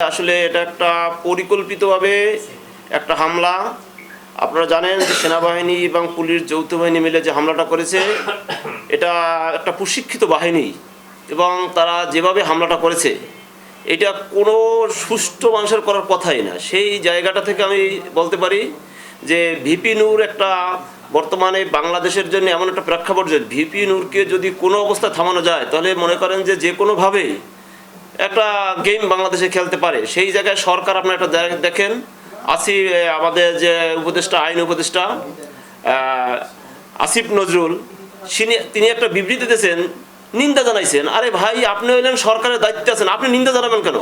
আসলে এটা একটা পরিকল্পিতভাবে একটা হামলা। আপনারা জানেন যে সেনাবাহিনী এবং পুলিশ যৌথ বাহিনী মিলে যে হামলাটা করেছে, এটা একটা প্রশিক্ষিত বাহিনী এবং তারা যেভাবে হামলাটা করেছে, এটা কোনো সুষ্ঠু মানুষের করার কথাই না। সেই জায়গাটা থেকে আমি বলতে পারি যে ভিপি নূর একটা বর্তমানে বাংলাদেশের জন্য এমন একটা প্রেক্ষাপট ভিপি নূরকে যদি কোনো অবস্থায় থামানো যায়, তাহলে মনে করেন যে যে কোনোভাবেই একটা গেম বাংলাদেশে খেলতে পারে। সেই জায়গায় সরকার আপনার একটা দেখেন, আসি আমাদের যে উপদেষ্টা, আইন উপদেষ্টা আসিফ নজরুল তিনি একটা বিবৃতি দিয়েছেন, নিন্দা জানাইছেন। আরে ভাই, আপনি হইলেন সরকারের দায়িত্বে আছেন, আপনি নিন্দা জানাবেন কেন?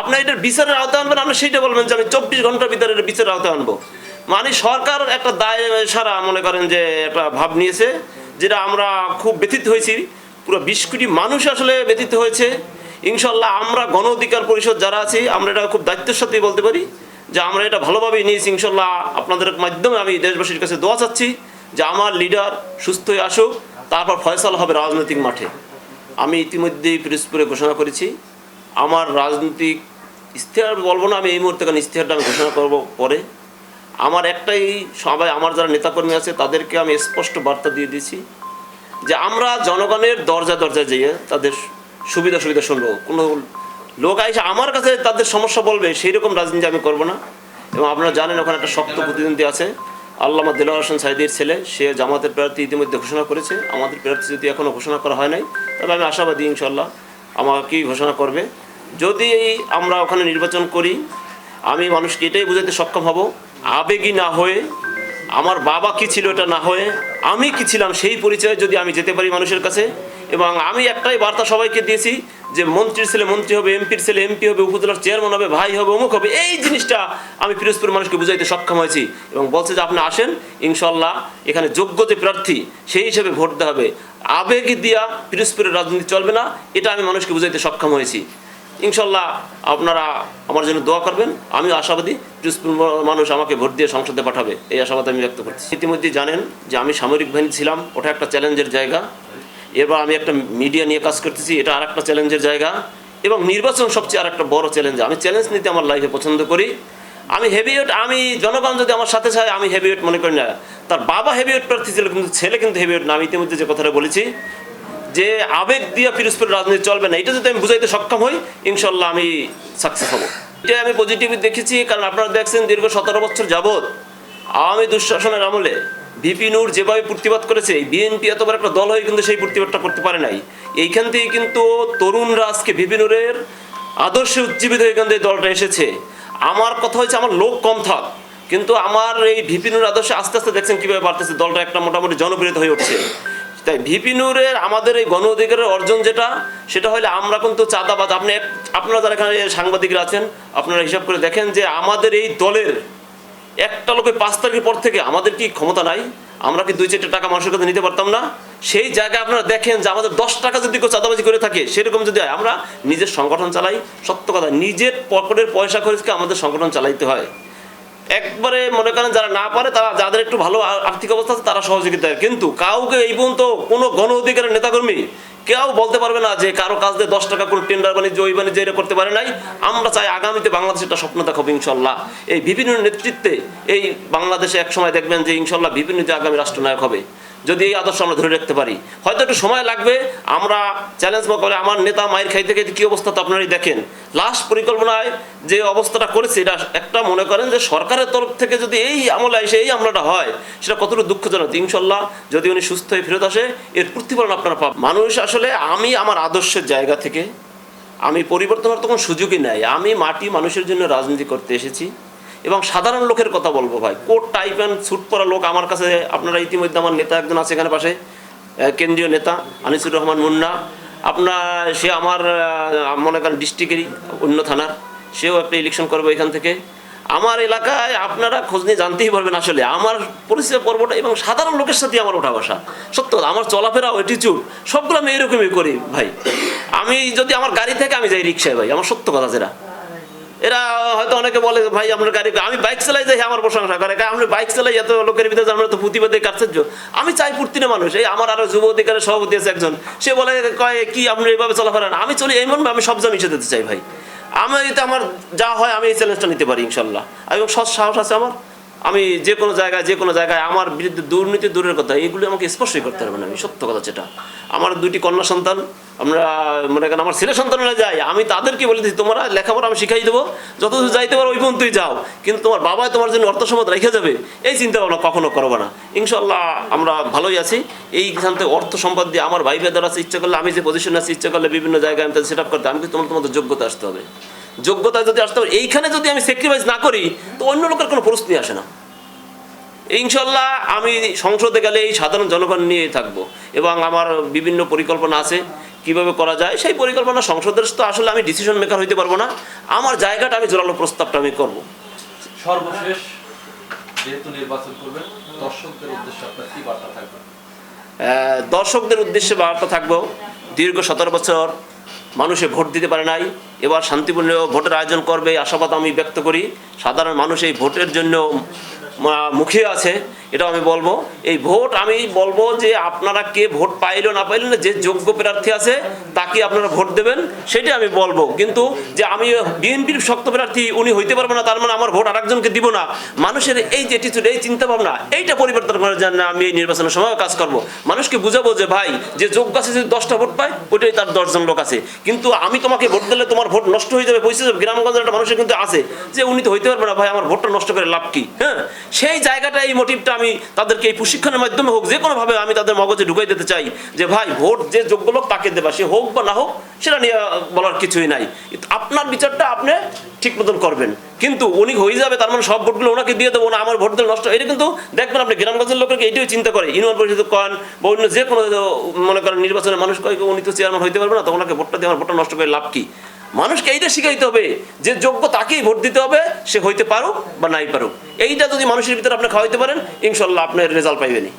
আপনি এটার বিচারের আওতায় আনবেন, আপনি সেইটা বলবেন যে আমি চব্বিশ ঘণ্টার ভিতরে এটা বিচারের আওতায় আনব। মানে সরকার একটা দায় সারা মনে করেন যে একটা ভাব নিয়েছে, যেটা আমরা খুব ব্যথিত হয়েছি। পুরো বিশ কোটি মানুষ আসলে ব্যথিত হয়েছে। ইনশাল্লাহ আমরা গণ অধিকার পরিষদ যারা আছি, আমরা এটা খুব দায়িত্বের সাথেই বলতে পারি যে আমরা এটা ভালোভাবেই নিয়েছি ইনশাল্লাহ আপনাদের মাধ্যমে আমি দেশবাসীর কাছে দোয়া চাচ্ছি যে আমার লিডার সুস্থ হয়ে আসুক, তারপর ফয়সাল হবে রাজনৈতিক মাঠে। আমি ইতিমধ্যেই পিরোজপুরে ঘোষণা করেছি, আমার রাজনৈতিক ইশতেহার বলব না, আমি এই মুহূর্তে কারণ ইশতেহারটা আমি ঘোষণা করব পরে। আমার একটাই, সবাই, আমার যারা নেতাকর্মী আছে, তাদেরকে আমি স্পষ্ট বার্তা দিয়ে দিয়েছি যে আমরা জনগণের দরজা দরজা যেয়ে তাদের সুবিধা সুবিধা শুনব। কোনো লোক আইসে আমার কাছে তাদের সমস্যা বলবে সেই রকম রাজনীতি আমি করব না। এবং আপনারা জানেন ওখানে একটা শক্ত প্রতিদ্বন্দ্বী আছে। আল্লামা দিলার হোসেন সাইদির ছেলে সে জামাতের প্রার্থী ইতিমধ্যে ঘোষণা করেছে। আমাদের প্রার্থী যদি এখনও ঘোষণা করা হয় নাই তবে আমি আশাবাদী ইনশাল্লাহ আমাকেই ঘোষণা করবে। যদি আমরা ওখানে নির্বাচন করি আমি মানুষকে এটাই বোঝাতে সক্ষম হব আবেগী না হয়ে আমার বাবা কি ছিল এটা না হয়ে আমি কি ছিলাম সেই পরিচয়ে যদি আমি যেতে পারি মানুষের কাছে এবং আমি একটাই বার্তা সবাইকে দিয়েছি যে মন্ত্রীর ছেলে মন্ত্রী হবে, এমপির ছেলে এমপি হবে, উপজেলার চেয়ারম্যান হবে, ভাই হবে, অমুক হবে, এই জিনিসটা আমি পিরোজপুর মানুষকে বুঝাইতে সক্ষম হয়েছি এবং বলছে যে আপনি আসেন, ইনশাল্লাহ এখানে যোগ্য যে প্রার্থী সেই হিসেবে ভোট দেওয়া হবে। আবেগ দিয়া পিরোজপুরের রাজনীতি চলবে না, এটা আমি মানুষকে বুঝাইতে সক্ষম হয়েছি। ইনশাল্লাহ আপনারা আমার জন্য দোয়া করবেন, আমিও আশাবাদী পিরোজপুর মানুষ আমাকে ভোট দিয়ে সংসদে পাঠাবে, এই আশাবাদ আমি ব্যক্ত করছি। ইতিমধ্যে জানেন যে আমি সামরিক বাহিনী ছিলাম, ওটা একটা চ্যালেঞ্জের জায়গা। এবার আমি একটা মিডিয়া নিয়ে কাজ করতেছি, এটা আর একটা চ্যালেঞ্জের জায়গা। এবং নির্বাচন সবচেয়ে আর একটা বড় চ্যালেঞ্জ আমি চ্যালেঞ্জ নিতে আমার লাইফে পছন্দ করি। আমি হেভিওয়েট আমি জনগণ যদি আমার সাথে চায়, আমি হেভিওয়েট মনে করি না। তার বাবা হেভিওয়েট প্রার্থী ছিল, কিন্তু ছেলে কিন্তু হেভিওয়েট না। আমি ইতিমধ্যে যে কথাটা বলেছি, যে আবেগ দিয়ে পিরোজপুরের রাজনীতি চলবে না, এটা যদি আমি বুঝাইতে সক্ষম হই, ইনশাল্লাহ আমি সাকসেস হব। এটা আমি পজিটিভ দেখেছি, কারণ আপনারা দেখছেন দীর্ঘ সতেরো বছর যাবৎ আওয়ামী দুঃশাসনের আমলে ভিপি নূর যেভাবে প্রতিবাদ করেছে বিএনপি এত বড় একটা দল হয়ে কিন্তু সেই প্রতিবাদটা করতে পারে নাই। এইখান থেকে কিন্তু তরুণরা আজকে ভিপি নূরের আদর্শে উজ্জীবিত কিন্তু এই দলটা এসেছে। আমার কথা হচ্ছে আমার লোক কম থাক, কিন্তু আমার এই ভিপিনুর আদর্শে আস্তে আস্তে দেখছেন কীভাবে বাড়তেছে, দলটা একটা মোটামুটি জনপ্রিয়তা হয়ে উঠছে। তাই ভিপিনুরের আমাদের এই গণ অধিকারের অর্জন যেটা, সেটা হলে আমরা কিন্তু চাঁদাবাদ আপনি আপনারা যারা এখানে সাংবাদিকরা আছেন, আপনারা হিসাব করে দেখেন যে আমাদের এই দলের একটা লোকের পাঁচ তারিখের পর থেকে আমাদের কি ক্ষমতা নাই? আমরা কি দুই চারটে টাকা মানুষের কাছে নিতে পারতাম না? সেই জায়গায় আপনারা দেখেন যে আমাদের দশ টাকা যদি কেউ চাঁদাবাজি করে থাকে, সেরকম যদি হয়, আমরা নিজের সংগঠন চালাই। সত্য কথা, নিজের পকেটের পয়সা খরচকে আমাদের সংগঠন চালাইতে হয়। একবারে মনে করেন যারা না পারে, তারা যাদের একটু ভালো আর্থিক অবস্থা আছে, তারা সহযোগিতা কিন্তু কাউকে এই পর্যন্ত কোনো গণ অধিকারের নেতাকর্মী কেউ বলতে পারবে না যে কারও কাজ দিয়ে দশ টাকা করে টেন্ডার বাণিজ্য, ওই বাণিজ্য, এটা করতে পারে নাই। আমরা চাই আগামীতে বাংলাদেশ একটা স্বপ্ন দেখাবো, ইনশাল্লাহ। এই বিভিন্ন নেতৃত্বে এই বাংলাদেশে একসময় দেখবেন যে ইনশাল্লাহ বিভিন্ন যে আগামী রাষ্ট্রনায়ক হবে। যদি এই আদর্শ আমরা ধরে রাখতে পারি। হয়তো একটু সময় লাগবে, আমরা চ্যালেঞ্জ করে আমার নেতা মায়ের খাইতে খাইতে কী অবস্থা তো আপনারাই দেখেন। লাস্ট পরিকল্পনায় যে অবস্থাটা করেছে, এটা একটা মনে করেন যে সরকারের তরফ থেকে যদি এই আমলে এসে এই আমলাটা হয়, সেটা কতটুকু দুঃখজনক। ইনশাল্লাহ যদি উনি সুস্থ হয়ে ফেরত আসে, এর প্রতিফলন আপনারা পাবেন। মানুষ আসলে, আমি আমার আদর্শের জায়গা থেকে, আমি পরিবর্তন হওয়ার তখন সুযোগই নাই। আমি মাটি মানুষের জন্য রাজনীতি করতে এসেছি। এবং সাধারণ লোকের কথা বলব ভাই। কোট টাইপ অ্যান্ড স্যুট পরা লোক আমার কাছে, আপনারা ইতিমধ্যে আমার নেতা একজন আছে এখানে পাশে কেন্দ্রীয় নেতা আনিসুর রহমান মুন্না। আপনার, সে আমার মনে করেন ডিস্ট্রিক্টেরই অন্য থানার, সেও একটা ইলেকশন করবে এখান থেকে। আমার এলাকায় আপনারা খোঁজ নিয়ে জানতেই পারবেন আসলে। আমার পরিচয় পর্বটা এবং সাধারণ লোকের সাথে আমার ওঠা বসা। সত্য আমার চলাফেরা অ্যাটিচিউড সবগুলো আমি এরকমই করি ভাই। আমি যদি আমার গাড়ি থেকে আমি যাই রিক্সায় ভাই, আমার সত্য কথা যেটা এরা হয়তো অনেকে বলে, ভাই আপনার গাড়ি আমি বাইক চালাই যাই, আমার প্রশংসা করে। আমরা বাইক চালাই, এত লোকের ভিতরে আমরা তো প্রতিবাদী কাটছেন আমি চাই পূর্তি না মানুষ। এই আমার আরও যুব অধিকারের সভাপতি আছে একজন। সে বলে, কয়, কি আপনি এইভাবে চলাফেরা আমি চলি এমন আমি সব মিশে দিতে চাই, ভাই। আমি এতে আমার যা হয়, আমি এই চ্যালেঞ্জটা নিতে পারি, ইনশাল্লাহ। এবং সৎ সাহস আছে আমার। আমি যে কোনো জায়গায়, যে কোনো জায়গায় আমার বিরুদ্ধে দুর্নীতি দূরের কথা, এগুলো আমাকে স্পর্শই করতে পারবে না, আমি সত্য কথা যেটা। আমার দুইটি কন্যা সন্তান, আমরা মনে করেন আমার ছেলে সন্তানরা যায়, আমি তাদেরকে বলে দিচ্ছি তোমরা লেখাপড়া আমি শিখাই দেবো, যতদূর যাইতে পারো ওই পর্যন্তই যাও, কিন্তু তোমার বাবা তোমার জন্য অর্থ সম্পদ রেখে যাবে, এই চিন্তা ভাবনা কখনো করব না। ইনশাল্লাহ আমরা ভালোই আছি। এইখান থেকে অর্থ সম্পদ দিয়ে আমার ভাই বেদার আছে, ইচ্ছা করলে আমি যে পজিশনে আছি, ইচ্ছা করলে বিভিন্ন জায়গায় আমি তাদের সেট আপ করতে, আমি তোমার তোমাদের যোগ্যতা আসতে হবে। যোগ্যতা যদি আসতে হবে এইখানে যদি আমি স্যাক্রিফাইস না করি তো অন্য লোকের কোনো প্রশ্নই আসে না। ইনশাল্লাহ আমি সংসদে গেলে এই সাধারণ জনগণ নিয়ে থাকব এবং আমার বিভিন্ন পরিকল্পনা আছে কীভাবে করা যায় সেই পরিকল্পনা সংসদের তো আসলে আমি ডিসিশন মেকার হইতে পারব না। আমার জায়গাটা আমি জোরালো প্রস্তাবটা আমি করব। সর্বশেষ যেহেতু নির্বাচন করবেন দর্শকদের উদ্দেশ্যে আপনার কি বার্তা থাকবে? দর্শকদের উদ্দেশ্যে বার্তা থাকব দীর্ঘ সতেরো বছর মানুষে ভোট দিতে পারে নাই। এবার শান্তিপূর্ণ ভোটের আয়োজন করবে আশাবাদ আমি ব্যক্ত করি। সাধারণ মানুষ এই ভোটের জন্য মুখিয়ে আছে এটাও আমি বলব। এই ভোট আমি বলব যে আপনারা কে ভোট পাইলো না পাইলো না, যে যোগ্য প্রার্থী আছে, তাকে আপনারা ভোট দেবেন সেটা আমি বলব। কিন্তু যে আমি বিএনপির শক্ত প্রার্থী, উনি হইতে পারবে না, তার মানে আমার ভোট আরেকজনকে দিব না। মানুষের এই যে অ্যাটিচিউড এই চিন্তা ভাবনা এইটা পরিবর্তন করার জন্য আমি এই নির্বাচনের সময় কাজ করব। মানুষকে বুঝাবো যে, ভাই, যে যোগ্য আছে, যদি দশটা ভোট পায়, ওইটাই তার দশজন লোক আছে। কিন্তু আমি তোমাকে ভোট দিলে তোমার ভোট নষ্ট হয়ে যাবে পয়সা যাবে। গ্রামগঞ্জের একটা মানুষের কিন্তু আছে, যে উনি তো হইতে পারবে না, ভাই, আমার ভোটটা নষ্ট করে লাভ কি? হ্যাঁ? সেই জায়গাটা এই মোটিভটা আমি তাদেরকে এই প্রশিক্ষণের মাধ্যমে হোক যে কোনোভাবে আমি তাদের মগজে ঢুকাই দিতে চাই যে, ভাই, ভোট যে যোগ্য লোক তাকে দেবা, সে হোক বা না হোক, সেটা নিয়ে বলার কিছুই নাই। আপনার বিচারটা আপনি ঠিক মতন করবেন। কিন্তু উনি হয়ে যাবে, তার মানে সব ভোটগুলো ওনাকে দিয়ে দেবো, না আমার ভোট দিলে নষ্ট। এটা কিন্তু দেখবেন আপনি, গ্রামগঞ্জের লোকের এটাই চিন্তা করে। ইউনিয়ন পরিষদ করেন বা অন্য যে কোনো মনে করেন নির্বাচনের মানুষ কয়, উনি তো চেয়ারম্যান হইতে পারবে না, তো ওনাকে ভোটটা দিয়ে আমার ভোটটা নষ্ট করে লাভ কি? মানুষকে এইটা শিখাইতে হবে যে যোগ্য তাকেই ভোট দিতে হবে, সে হইতে পারুক বা নাই পারুক। এইটা যদি মানুষের ভিতরে আপনি খাওয়াইতে পারেন, ইনশাল্লাহ আপনার রেজাল্ট পাইবেনি